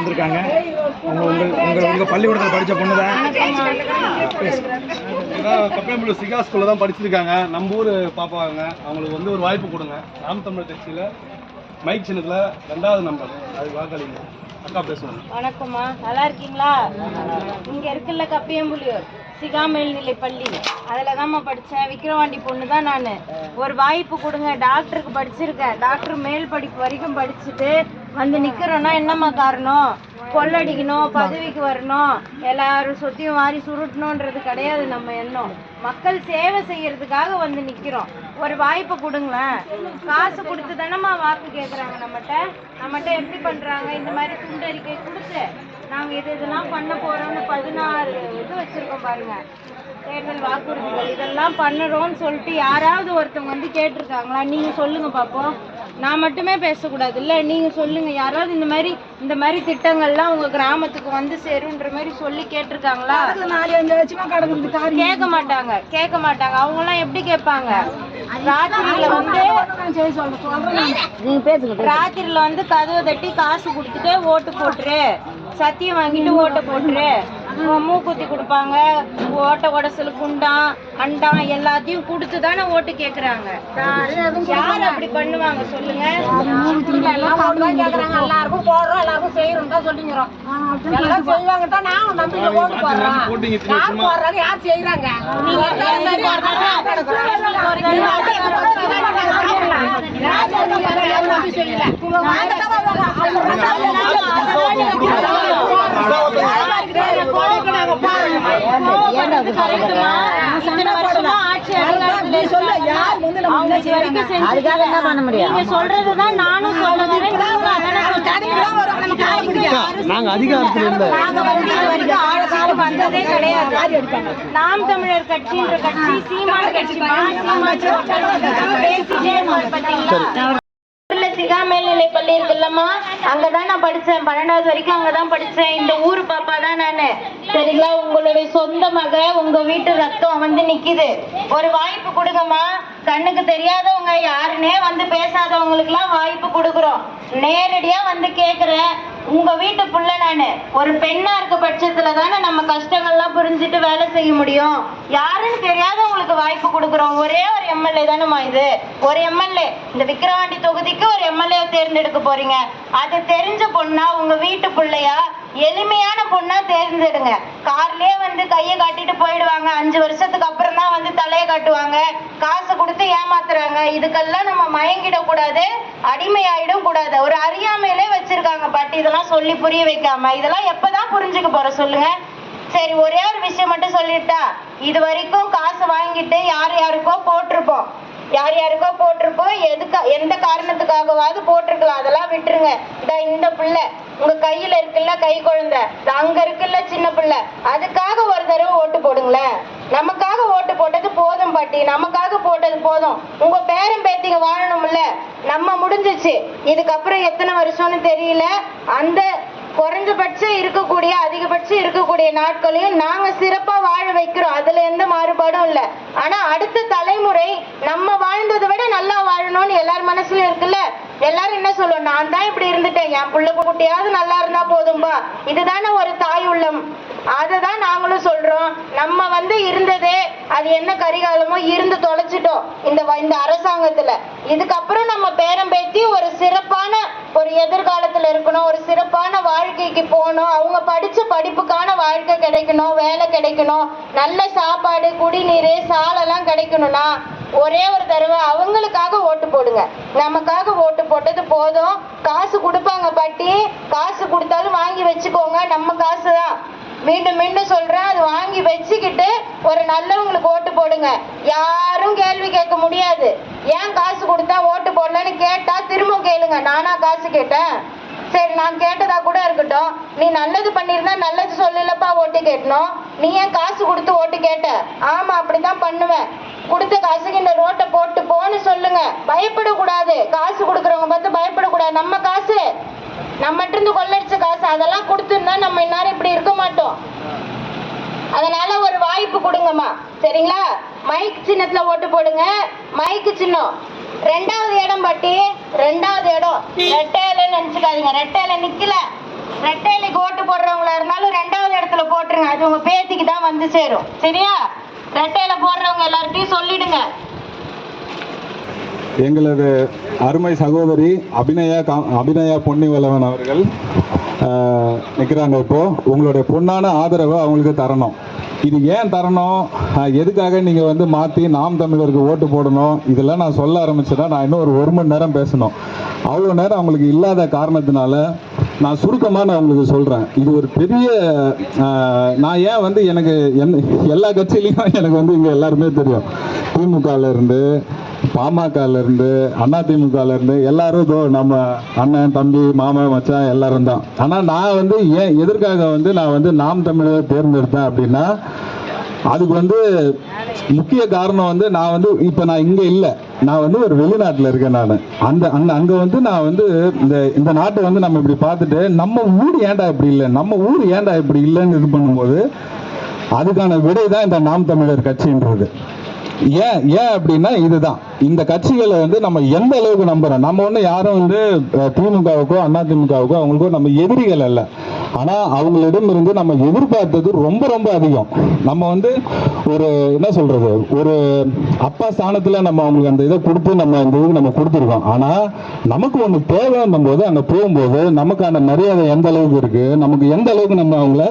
வந்திருக்காங்க. உங்க உங்க உங்க உங்க பள்ளிக்கூடத்தில் படிச்ச பொண்ணு தான் கப்பேம்புல சிகா ஸ்கூல்ல தான் படிச்சிருக்காங்க. நம்ம ஊர் பாப்பாங்க. அவங்களுக்கு வந்து ஒரு வாய்ப்பு கொடுங்க. நாம் தமிழர் கட்சியில மைக் சின்னத்துல ரெண்டாவது நம்பர் அது வாக்களிங்க. அக்கா பேசுவாங்க வணக்கம்மா. நல்லா இருக்கீங்களா? இங்க இருக்குல்ல கப்பியம்புலியூர் சிகா மேல்நிலை பள்ளி. அதில் தான்மா படித்தேன் விக்கிரவாண்டி பொண்ணு தான் நான். ஒரு வாய்ப்பு கொடுங்க. டாக்டருக்கு படிச்சிருக்கேன். டாக்டர் மேல் படிப்பு வரைக்கும் படிச்சுட்டு வந்து நிற்கிறோன்னா என்னம்மா காரணம்? கொள்ளடிக்கணும் பதவிக்கு வரணும். எல்லாரும் சொத்தையும் வாரி சுருட்டணுன்றது கிடையாது நம்ம எண்ணம். மக்கள் சேவை செய்யறதுக்காக வந்து நிற்கிறோம் ஒரு வாய்ப்பு கொடுங்களேன். காசு கொடுத்து தானம்மா வாக்கு கேட்குறாங்க நம்மகிட்ட? நம்மகிட்ட எப்படி பண்ணுறாங்க இந்த மாதிரி துண்டறிக்கை கொடுத்து நாங்கள் இது இதெல்லாம் பண்ண போகிறோம்னு பதினாறு இது வச்சுருக்கோம் பாருங்க. தேர்தல் வாக்குறுதிகள். இதெல்லாம் பண்ணுறோம்னு சொல்லிட்டு யாராவது ஒருத்தவங்க வந்து கேட்டிருக்காங்களா? நீங்கள் சொல்லுங்கள் பார்ப்போம் நான் மட்டுமே பேசக்கூடாது. இல்லை நீங்கள் சொல்லுங்கள் யாராவது இந்த மாதிரி இந்த மாதிரி திட்டங்கள்லாம் உங்கள் கிராமத்துக்கு வந்து சேருன்ற மாதிரி சொல்லி கேட்டிருக்காங்களா? கேட்க மாட்டாங்க. கேட்க மாட்டாங்க. அவங்களாம் எப்படி கேட்பாங்க? ராத்திரியில வந்து ராத்திரியில வந்து கதவை தட்டி காசு கொடுத்துட்டு ஓட்டு போட்டுரு. சத்தியம் வாங்கிட்டு ஓட்டை போட்டுரு. மூக்குத்தி கொடுப்பாங்க ஓட்டை உடசல் குண்டான் அண்டான் எல்லாத்தையும் கொடுத்து தானே ஓட்டு கேக்குறாங்க யார் அப்படி பண்ணுவாங்க சொல்லுங்க எல்லாருக்கும் போடுறோம் எல்லாருக்கும் செய்யறோம் தான் சொல்லிங்கிறோம் எல்லாம் செய்வாங்க தான் நானும் நம்பிக்கை ஓட்டு போடுறோம் யார் போடுறாங்க யார் செய்யறாங்க நீங்க அவங்க இது வரைக்கும் செஞ்சுட்டு நீங்க சொல்றதுதான் நானும். நாங்க அதிகாரத்துல இல்ல வந்ததே கிடையாது நாம் தமிழர் கட்சின்ற கட்சி சீமான் கட்சிமா சீமான் பேசிட்டே இருப்பாரு பாத்தீங்களா ஊர்ல சிகா மேல்நிலை பள்ளி இருக்குல்லம்மா அங்கதான் நான் படிச்சேன். பன்னெண்டாவது வரைக்கும் அங்கதான் படிச்சேன். இந்த ஊர் பாப்பா தான் நானு. சரிங்களா? உங்களுடைய சொந்த மக உங்க வீட்டு ரத்தம் வந்து நிக்குது. ஒரு வாய்ப்பு கொடுங்கம்மா. கண்ணுக்கு தெரியாதவங்க யாருன்னே வந்து பேசாதவங்களுக்கு எல்லாம் வாய்ப்பு கொடுக்குறோம். நேரடியா வந்து கேக்குறேன். உங்க வீட்டு புள்ள நானு ஒரு பெண்ணா இருக்க பட்சத்துல தானே நம்ம கஷ்டங்கள்லாம் புரிஞ்சுட்டு வேலை செய்ய முடியும். யாருன்னு தெரியாதவங்களுக்கு வாய்ப்பு கொடுக்குறோம். ஒரே ஒரு எம்எல்ஏ தானேம்மா இது. ஒரு எம்எல்ஏ இந்த விக்கிரவாண்டி தொகுதிக்கு ஒரு எம்எல்ஏ தேர்ந்தெடுக்க போறீங்க. அது தெரிஞ்ச பொண்ணா உங்க வீட்டு பிள்ளையா? எளிமையான பொண்ணா தேர்ந்தெடுங்க. கார்லயே வந்து கையை காட்டிட்டு போயிடுவாங்க. அஞ்சு வருஷத்துக்கு அப்புறம் தான் வந்து தலையை காட்டுவாங்க. காசு கொடுத்து ஏமாத்துறாங்க. இதுக்கெல்லாம் நம்ம மயங்கிட கூடாது. அடிமையாயிடும் கூடாது. ஒரு அறியாமையிலே வச்சிருக்காங்க பாட்டி. இதெல்லாம் சொல்லி புரிய வைக்காம. இதெல்லாம் எப்பதான் புரிஞ்சுக்க போற? சொல்லுங்க. சரி ஒரே ஒரு விஷயம் மட்டும் சொல்லிட்டா. இது வரைக்கும் காசு வாங்கிட்டு யார் யாருக்கோ போட்டிருப்போம். யார் யாருக்கோ போட்டிருப்போம் எதுக்கு எந்த காரணத்துக்காகவாவது போட்டிருக்கலாம். அதெல்லாம் விட்டுருங்க. இதா இந்த பிள்ளை உங்க கையில இருக்குல்ல கை குழந்தை. அங்க இருக்குல்ல சின்ன பிள்ளை. அதுக்காக ஒரு தடவை ஓட்டு போடுங்களேன். நமக்காக ஓட்டு போட்டது போதும் பாட்டி. நமக்காக போட்டது போதும். உங்க பேரன் பேத்திங்க வாழணும்ல. நம்ம முடிஞ்சிச்சு. இதுக்கப்புறம் எத்தனை வருஷம்னு தெரியல. அந்த குறைஞ்சபட்சம் இருக்கக்கூடிய அதிகபட்சம் இருக்கக்கூடிய நாட்களையும் நாங்க சிறப்பா வாழ வைக்கிறோம். அதுல எந்த மாறுபாடும் இல்ல. ஆனா அடுத்த தலைமுறை நம்ம வாழ்ந்ததை விட நல்லா வாழணும்னு எல்லார் மனசுலயும் இருக்குல்ல? எல்லாரும் என்ன சொல்லுவோம் நான் தான் இப்படி இருந்துட்டேன். என் புள்ள குட்டியாவது நல்லா இருந்தா போதும்பா. இதுதானே ஒரு தாய் உள்ளம். அதை தான் நாங்களும் சொல்றோம். நம்ம வந்து இருந்ததே அது என்ன கரிகாலமோ இருந்து தொலைச்சிட்டோம். இந்த வ- இந்த அரசாங்கத்துல. இதுக்கப்புறம் நம்ம பேரம் பேத்தி ஒரு சிறப்பான ஒரு எதிர்காலத்துல இருக்கணும். ஒரு சிறப்பான வாழ்க்கைக்கு போகணும். அவங்க படிச்ச படிப்புக்கான வாழ்க்கை கிடைக்கணும். வேலை கிடைக்கணும். நல்ல சாப்பாடு குடிநீர் சாலெல்லாம் கிடைக்கணும்னா ஒரே ஒரு தடவை அவங்களுக்காக ஓட்டு போடுங்க. நமக்காக ஓட்டு போட்டது போதும். காசு கொடுப்பாங்க பாட்டி. காசு கொடுத்தாலும் வாங்கி வச்சுக்கோங்க. நம்ம காசு தான் மீண்டும் மீண்டும் சொல்றேன். அது வாங்கி வச்சுக்கிட்டு ஒரு நல்லவங்களுக்கு ஓட்டு போடுங்க. யாரும் கேள்வி கேட்க முடியாது. ஏன் காசு கொடுத்தா ஓட்டு போடலன்னு கேட்டா திரும்ப கேளுங்க. நானா காசு கேட்டேன். சரி நான் கேட்டதா கூட இருக்கட்டும். நீ நல்லது பண்ணியிருந்தா நல்லது சொல்லலப்பா ஓட்டு கேட்டணும். நீ ஏன் காசு கொடுத்து ஓட்டு கேட்ட? ஆமா அப்படிதான் பண்ணுவேன். கொடுத்த காசுக்கு இந்த ரோட்டை போட்டு போன்னு சொல்லுங்க. பயப்படக்கூடாது. காசு கொடுக்குறவங்க பார்த்து பயப்படக்கூடாது. நம்ம காசு நம்மகிட்ட இருந்து கொள்ளடிச்ச காசு அதெல்லாம் கொடுத்துருந்தா நம்ம இந்நேரம் இப்படி இருக்க மாட்டோம். அதனால ஒரு வாய்ப்பு கொடுங்கம்மா. சரிங்களா? மைக் சின்னத்துல ஓட்டு போடுங்க. மைக்கு சின்னம். ரெண்டாவது இடம் பாட்டி. ரெண்டாவது இடம். ரெட்டையில நினைச்சுக்காதீங்க. ரெட்டையில நிக்கல. போட்டுருங்க. அது உங்க பேத்திக்கு தான் வந்து சேரும். சரியா? ரெட்டையில போடுறவங்க எல்லார்ட்டையும் சொல்லிடுங்க. எங்களது அருமை சகோதரி அபிநயா கா அபிநயா பொன்னிவல்லவன் அவர்கள் நிற்கிறாங்க இப்போ. உங்களுடைய பொன்னான ஆதரவை அவங்களுக்கு தரணும். இது ஏன் தரணும்? எதுக்காக நீங்கள் வந்து மாற்றி நாம் தமிழருக்கு ஓட்டு போடணும்? இதெல்லாம் நான் சொல்ல ஆரம்பிச்சேன்னா நான் இன்னும் ஒரு ஒரு மணி நேரம் பேசணும். அவ்வளோ நேரம் அவங்களுக்கு இல்லாத காரணத்தினால நான் சுருக்கமாக நான் உங்களுக்கு சொல்கிறேன் இது ஒரு பெரிய நான் ஏன் வந்து எனக்கு என் எல்லா கட்சியிலையும் எனக்கு வந்து இங்கே எல்லாருமே தெரியும். திமுகலேருந்து பாமகலேருந்து பாமகல இருந்து எல்லாரும் இதோ நம்ம அண்ணன் தம்பி மாமன் மச்சான் எல்லாரும் தான். ஆனால் நான் வந்து ஏன் எதற்காக வந்து நான் வந்து நாம் தமிழர் தேர்ந்தெடுத்தேன் அப்படின்னா அதுக்கு வந்து முக்கிய காரணம் வந்து நான் வந்து இப்போ நான் இங்கே இல்லை. நான் வந்து ஒரு வெளிநாட்டில் இருக்கேன் நான். அந்த அங்கே அங்கே வந்து நான் வந்து இந்த இந்த நாட்டை வந்து நம்ம இப்படி பார்த்துட்டு நம்ம ஊர் ஏன்டா இப்படி இல்லை? நம்ம ஊர் ஏன்டா இப்படி இல்லைன்னு இது பண்ணும்போது அதுக்கான விடை தான் இந்த நாம் தமிழர் கட்சின்றது. ஏன் ஏன் அப்படின்னா இதுதான். இந்த கட்சிகளை வந்து நம்ம எந்த அளவுக்கு நம்புறோம்? நம்ம ஒன்று யாரும் வந்து அஹ், திமுகவுக்கோ அதிமுகவுக்கோ அவங்களுக்கோ நம்ம எதிரிகள் அல்ல. ஆனால் அவங்களிடம் இருந்து நம்ம எதிர்பார்த்தது ரொம்ப ரொம்ப அதிகம். நம்ம வந்து ஒரு என்ன சொல்றது? ஒரு அப்பா ஸ்தானத்தில் நம்ம அவங்களுக்கு அந்த இதை கொடுத்து நம்ம இந்த இது நம்ம கொடுத்துருக்கோம். ஆனால் நமக்கு ஒன்று தேவைன்னும் போது அங்கே போகும்போது நமக்கான மரியாதை எந்த அளவுக்கு இருக்கு? நமக்கு எந்த அளவுக்கு நம்ம அவங்கள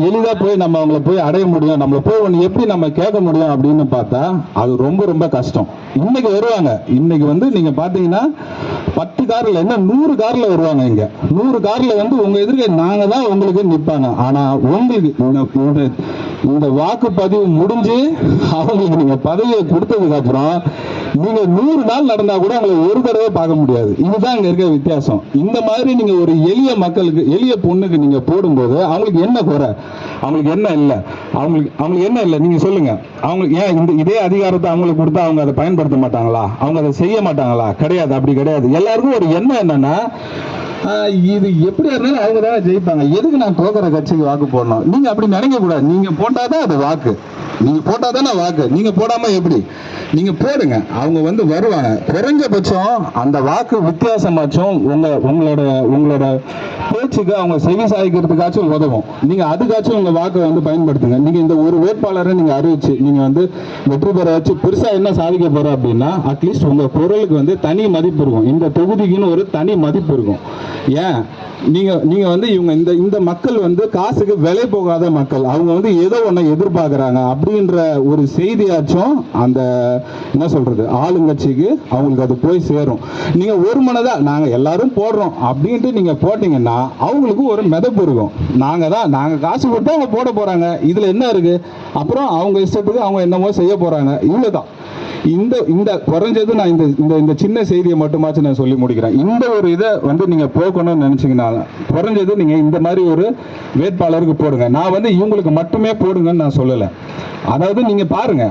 எளிதாக போய் நம்ம அவங்கள போய் அடைய முடியும். நம்மளை போய் ஒன்று எப்படி நம்ம கேட்க முடியும் அப்படின்னு பார்த்தா அது ரொம்ப ரொம்ப கஷ்டம். இன்னைக்கு வருவாங்க. இன்னைக்கு வந்து நீங்க பார்த்தீங்கன்னா பத்து கார்ல என்ன நூறு கார்ல வருவாங்க இங்க. நூறு கார்ல வந்து உங்க எதிர்க்க நாங்க தான் உங்களுக்கு நிற்பாங்க ஆனா உங்களுக்கு இந்த- வாக்குப்பதிவு முடிஞ்சு அவங்களுக்கு நீங்கள் பதவியை கொடுத்ததுக்கு அப்புறம் நீங்க நூறு நாள் நடந்தா கூட உங்களை ஒரு தடவை பார்க்க முடியாது. இதுதான் இங்க இருக்க வித்தியாசம். இந்த மாதிரி நீங்க ஒரு எளிய மக்களுக்கு எளிய பொண்ணுக்கு நீங்க போடும்போது அவங்களுக்கு என்ன குறை? அவங்களுக்கு என்ன இல்லை? அவங்களுக்கு அவங்களுக்கு என்ன இல்லை? நீங்க சொல்லுங்க. அவங்களுக்கு ஏன் இந்த இதே அதிகாரத்தை அவங்களுக்கு கொடுத்தா அவங்க அதை பயன்படுத்த மாட்டாங்களா? அவங்க அதை செய்ய மாட்டாங்களா? கிடையாது அப்படி கிடையாது. எல்லாருக்கும் ஒரு எண்ணம் என்னன்னா இது எப்படி இருந்தாலும் அவங்க தானே ஜெயிப்பாங்க. எதுக்கு நான் தோக்கிற கட்சிக்கு வாக்கு போடணும்? நீங்க அப்படி நினைக்க கூடாது நீங்க போட்டாதான் அது வாக்கு. நீங்க போட்டாதானே வாக்கு? நீங்க போடாம எப்படி? நீங்க போடுங்க. அவங்க வந்து வருவாங்க. குறைஞ்சபட்சம் அந்த வாக்கு வித்தியாசமாச்சும் உங்க உங்களோட உங்களோட பேச்சுக்கு அவங்க செவி சாய்க்கிறதுக்காச்சும் உதவும். நீங்க அதுக்காச்சும் உங்க வாக்கை வந்து பயன்படுத்துங்க. நீங்க இந்த ஒரு வேட்பாளரை நீங்க அறிவிச்சு நீங்க வந்து வெற்றி பெற வச்சு பெருசா என்ன சாதிக்க போறோம் அப்படின்னா அட்லீஸ்ட் உங்க குரலுக்கு வந்து தனி மதிப்பு இருக்கும். இந்த தொகுதிக்குன்னு ஒரு தனி மதிப்பு இருக்கும். ஏன்? நீங்க நீங்க வந்து இவங்க இந்த இந்த மக்கள் வந்து காசுக்கு விலை போகாத மக்கள். அவங்க வந்து ஏதோ ஒண்ணு எதிர்பார்க்குறாங்க. அப்படின்ற ஒரு செய்தியாச்சும் அந்த என்ன சொல்றது ஆளுங்கட்சிக்கு அவங்களுக்கு அது போய் சேரும். நீங்க ஒரு மனதா நாங்க எல்லாரும் போடுறோம் அப்படின்ட்டு நீங்க போட்டீங்கன்னா அவங்களுக்கு ஒரு மிதப்பு இருக்கும். நாங்க தான் நாங்க காசு போட்டு அவங்க போட போறாங்க. இதுல என்ன இருக்கு? அப்புறம் அவங்க இஷ்டத்துக்கு அவங்க என்னமோ செய்ய போறாங்க. இவ்வளவுதான். இந்த இந்த குறைஞ்சது நான் இந்த இந்த இந்த சின்ன செய்தியை மட்டுமாச்சும் நான் சொல்லி முடிக்கிறேன். இந்த ஒரு இதை வந்து நீங்க போக்கணும்னு நினைச்சீங்கன்னா குறைஞ்சது நீங்க இந்த மாதிரி ஒரு வேட்பாளருக்கு போடுங்க. நான் வந்து இவங்களுக்கு மட்டுமே போடுங்கன்னு நான் சொல்லலை. அதாவது நீங்க பாருங்க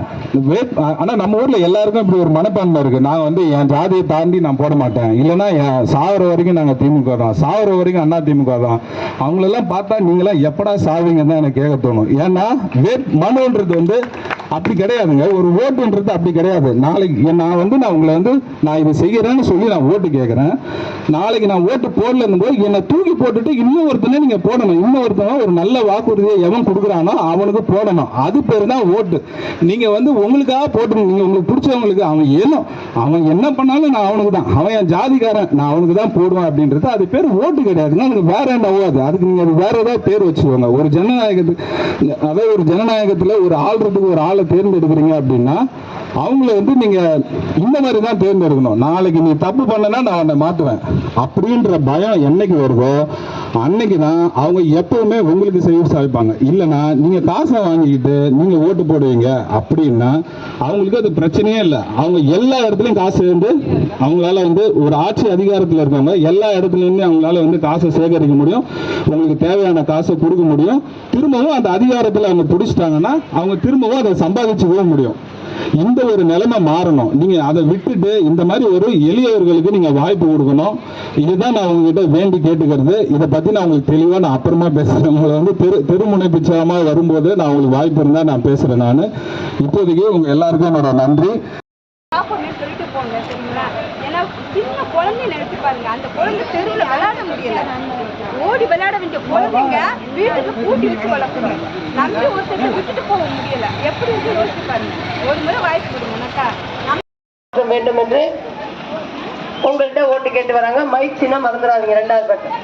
வேட் ஆனா நம்ம ஊர்ல எல்லாருக்கும் இப்படி ஒரு மனப்பான்மை இருக்கு. நான் வந்து என் ஜாதியை தாண்டி நான் போட மாட்டேன். இல்லைன்னா என் சாகிற வரைக்கும் நாங்க திமுக தான். சாகிற வரைக்கும் அண்ணா திமுக தான். அவங்களெல்லாம் பார்த்தா நீங்களாம் எப்படா சாவீங்கன்னு தான் எனக்கு கேட்க தோணும். ஏன்னா வேட் மனுன்றது வந்து அப்படி கிடையாதுங்க. ஒரு ஓட்டுன்றது அப்படி கிடையாது. நாளைக்கு நான் வந்து நான் உங்களை வந்து நான் இதை செய்கிறேன்னு சொல்லி நான் ஓட்டு கேட்குறேன். நாளைக்கு நான் ஓட்டு போடலன்னு போது என்னை தூக்கி போட்டுட்டு இன்னொருத்தனை நீங்கள் போடணும். இன்னொருத்தவன் ஒரு நல்ல வாக்குறுதியை எவன் கொடுக்குறானோ அவனுக்கு போடணும். அது பேர் தான் ஓட்டு. நீங்கள் வந்து உங்களுக்காக போட்டு நீங்கள் உங்களுக்கு பிடிச்சவங்களுக்கு அவன் ஏனும் அவன் என்ன பண்ணாலும் நான் அவனுக்கு தான். அவன் என் ஜாதிக்காரன். நான் அவனுக்கு தான் போடுவேன் அப்படின்றது அது பேர் ஓட்டு கிடையாதுன்னா அதுக்கு வேற என்னவோ அது அதுக்கு நீங்கள் அது வேற ஏதாவது பேர் வச்சுக்கோங்க. ஒரு ஜனநாயகத்துக்கு அதாவது ஒரு ஜனநாயகத்தில் ஒரு ஆள்றதுக்கு ஒரு ஆளை தேர்ந்தெடுக்கிறீங்க அப்படின்னா அவங்கள வந்து நீங்க இந்த மாதிரி தான் தேர்ந்தெடுக்கணும். நாளைக்கு நீ தப்பு பண்ணனா நான் உன்னை மாத்துவேன். அப்படின்ற பயம் என்னைக்கு வருதோ அன்னைக்கு தான் அவங்க எப்பவுமே உங்களுக்கு செய்ய சாய்ப்பாங்க இல்லைன்னா நீங்க காசை வாங்கிக்கிட்டு நீங்க ஓட்டு போடுவீங்க அப்படின்னா அவங்களுக்கு அது பிரச்சனையே இல்லை. அவங்க எல்லா இடத்துலையும் காசு வந்து அவங்களால வந்து ஒரு ஆட்சி அதிகாரத்தில் இருக்கவங்க எல்லா இடத்துலையுமே அவங்களால வந்து காசை சேகரிக்க முடியும். உங்களுக்கு தேவையான காசை கொடுக்க முடியும். திரும்பவும் அந்த அதிகாரத்தில் அவங்க பிடிச்சிட்டாங்கன்னா அவங்க திரும்பவும் அதை சம்பாதிச்சுக்கவும் முடியும். இந்த ஒரு நிலைமை மாறணும். நீங்க அதை விட்டுட்டு இந்த மாதிரி ஒரு எளியவர்களுக்கு நீங்க வாய்ப்பு கொடுக்கணும். இதுதான் நான் உங்ககிட்ட வேண்டி கேட்டுக்கிறது. இதை பத்தி நான் உங்களுக்கு தெளிவா நான் அப்புறமா பேசுகிறேன் உங்களை வந்து தெரு தெருமுனை பிச்சகமாக வரும்போது நான் உங்களுக்கு வாய்ப்பு இருந்தால் நான் பேசுறேன் நான். இப்போதைக்கு உங்க எல்லாருக்கும் என்னோட நன்றி. ஏன்னா சின்ன குழந்தை நினைச்சு பாருங்க. அந்த குழந்தை தெருவில் விளையாட முடியல. ஓடி விளையாட வேண்டிய குழந்தைங்க வீட்டுக்கு பூட்டி வச்சு வளர்க்கணும். நம்பி ஒருத்தர் விட்டுட்டு போக முடியல. எப்படி இருக்கு யோசிச்சு பாருங்க. ஒரு முறை வாய்ப்பு கொடுங்கனாக்கா வேண்டும் என்று உங்கள்கிட்ட ஓட்டு கேட்டு வராங்க. மைக் சின்ன மறந்துடாதீங்க ரெண்டாவது பட்டம்